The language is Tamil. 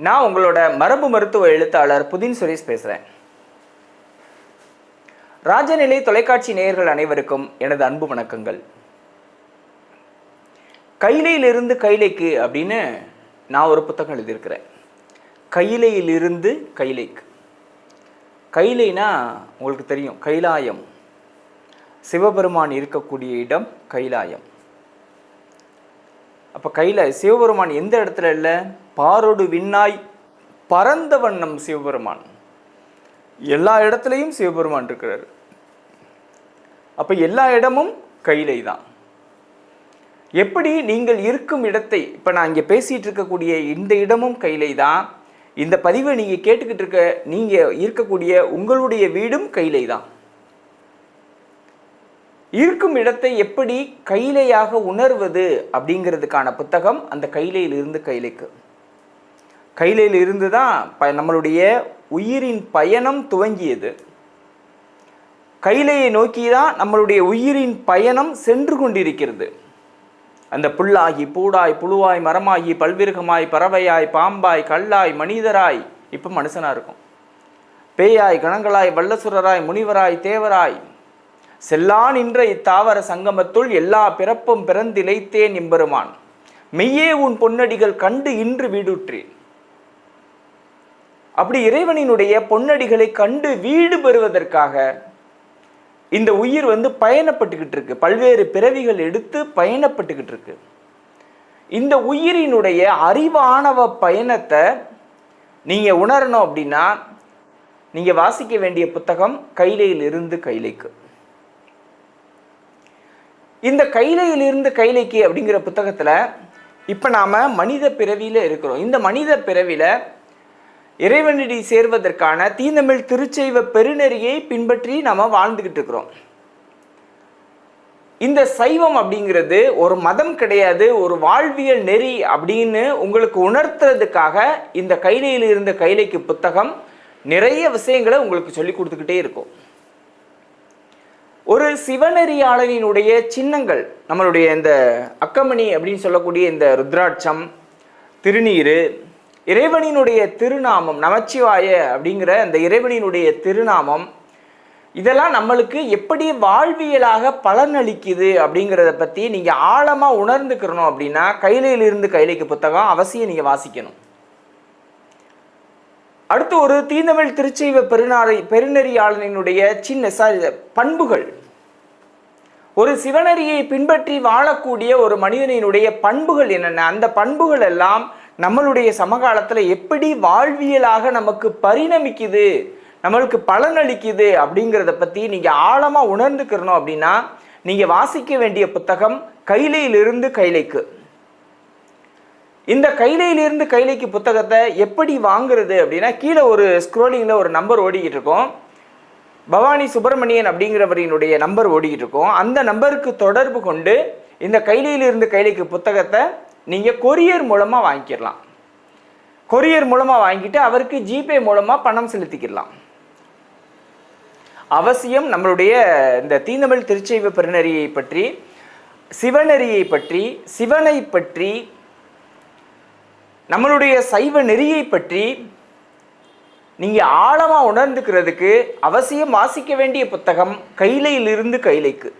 நான் உங்களோட மரபு மருத்துவ எழுத்தாளர் புதின் சுரேஷ் பேசுகிறேன் ராஜநிலை தொலைக்காட்சி நேயர்கள் அனைவருக்கும் எனது அன்பு வணக்கங்கள். கைலையிலிருந்து கைலைக்கு அப்படின்னு நான் ஒரு புத்தகம் எழுதியிருக்கிறேன். கைலையிலிருந்து கைலைக்கு. கைலைனா உங்களுக்கு தெரியும் கைலாயம். சிவபெருமான் இருக்கக்கூடிய இடம் கைலாயம். அப்போ கையில் சிவபெருமான் எந்த இடத்துல இல்லை? பாரோடு விண்ணாய் பரந்த வண்ணம் சிவபெருமான். எல்லா இடத்துலையும் சிவபெருமான் இருக்கிறார். அப்போ எல்லா இடமும் கையிலை தான் எப்படி நீங்கள் இருக்கும் இடத்தை இப்போ நான் இங்கே பேசிகிட்டு இருக்கக்கூடிய இந்த இடமும் கையிலை தான் இந்த பதிவை நீங்கள் கேட்டுக்கிட்டு இருக்க நீங்கள் இருக்கக்கூடிய உங்களுடைய வீடும் கையிலை தான் இருக்கும் இடத்தை எப்படி கைலையாக உணர்வது அப்படிங்கிறதுக்கான புத்தகம் அந்த கைலையிலிருந்து கைலைக்கு கைலையிலிருந்து தான் ப நம்மளுடைய உயிரின் பயணம் துவங்கியது. கைலையை நோக்கி தான் நம்மளுடைய உயிரின் பயணம் சென்று கொண்டிருக்கிறது. அந்த புல்லாகி பூடாய் புழுவாய் மரமாகி பல்விருகமாய் பறவையாய் பாம்பாய் கல்லாய் மனிதராய் இப்போ மனுஷனாக இருக்கும். பேயாய் கணங்களாய் வல்லசுரராய் முனிவராய் தேவராய் செல்லா நின்ற இத்தாவர சங்கமத்துள் எல்லா பிறப்பும் பிறந்திழைத்தேன் எம்பெருமான். மெய்யே உன் பொன்னடிகள் கண்டு இன்று வீடுற்றேன். அப்படி இறைவனினுடைய பொன்னடிகளை கண்டு வீடு பெறுவதற்காக இந்த உயிர் வந்து பயணப்பட்டுக்கிட்டு இருக்கு பல்வேறு பிறவிகள் எடுத்து பயணப்பட்டுக்கிட்டு இருக்கு இந்த உயிரினுடைய அறிவானவ பயணத்தை நீங்க உணரணும் அப்படின்னா நீங்க வாசிக்க வேண்டிய புத்தகம் கைலையிலிருந்து கைலைக்கு. இந்த கைலையிலிருந்து கைலைக்கு அப்படிங்கிற புத்தகத்தில் இப்போ நாம் மனித பிறவியில் இருக்கிறோம். இந்த மனித பிறவியில் இறைவனடி சேர்வதற்கான தீந்தமிழ் திருச்செய்வ பெருநெறியை பின்பற்றி நம்ம வாழ்ந்துக்கிட்டு இருக்கிறோம். இந்த சைவம் அப்படிங்கிறது ஒரு மதம் கிடையாது ஒரு வாழ்வியல் நெறி அப்படின்னு உங்களுக்கு உணர்த்துறதுக்காக இந்த கைலையில் இருந்த கைலைக்கு புத்தகம் நிறைய விஷயங்களை உங்களுக்கு சொல்லி கொடுத்துக்கிட்டே இருக்கும். ஒரு சிவநெறியாளனினுடைய சின்னங்கள் நம்மளுடைய இந்த அக்கமணி அப்படின்னு சொல்லக்கூடிய இந்த ருத்ராட்சம் திருநீர் இறைவனினுடைய திருநாமம் நமச்சிவாய அப்படிங்கிற அந்த இறைவனினுடைய திருநாமம் இதெல்லாம் நம்மளுக்கு எப்படி வாழ்வியலாக பலனளிக்குது அப்படிங்கிறத பற்றி நீங்கள் ஆழமாக உணர்ந்துக்கிறணும் அப்படின்னா கைலையிலிருந்து கைலைக்கு புத்தகம் அவசியம் நீங்கள் வாசிக்கணும். அடுத்து ஒரு தீந்தமிழ் திருச்செய்வ பெருநாளை பெருநெறியாளனினுடைய சின்ன சாரி பண்புகள். ஒரு சிவனரியை பின்பற்றி வாழக்கூடிய ஒரு மனிதனினுடைய பண்புகள் என்னென்ன? அந்த பண்புகள் எல்லாம் நம்மளுடைய சமகாலத்தில் எப்படி வாழ்வியலாக நமக்கு பரிணமிக்குது? நம்மளுக்கு பலனளிக்குது அப்படிங்கிறத பற்றி நீங்கள் ஆழமாக உணர்ந்துக்கிறணும் அப்படின்னா நீங்கள் வாசிக்க வேண்டிய புத்தகம் கைலையிலிருந்து கைலைக்கு. இந்த கைலையிலிருந்து கைலைக்கு புத்தகத்தை எப்படி வாங்குறது அப்படின்னா கீழே ஒரு ஸ்க்ரோலிங்கில் ஒரு நம்பர் ஓடிக்கிட்டு இருக்கோம். பவானி சுப்பிரமணியன் அப்படிங்கிறவரினுடைய நம்பர் ஓடிக்கிட்டு இருக்கோம். அந்த நம்பருக்கு தொடர்பு கொண்டு இந்த கைலையிலிருந்து கைலைக்கு புத்தகத்தை நீங்கள் கொரியர் மூலமாக வாங்கிக்கிடலாம் கொரியர் மூலமாக வாங்கிட்டு அவருக்கு ஜிபே மூலமாக பணம் செலுத்திக்கிடலாம் அவசியம் நம்மளுடைய இந்த தீந்தமிழ் திருச்செய்வ பெருநெறியை பற்றி சிவநெறியை பற்றி சிவனை பற்றி நம்மளுடைய சைவ நெறியை பற்றி நீங்கள் ஆழமாக உணர்ந்துக்கிறதுக்கு அவசியம் வாசிக்க வேண்டிய புத்தகம் கைலையிலிருந்து கைலைக்கு.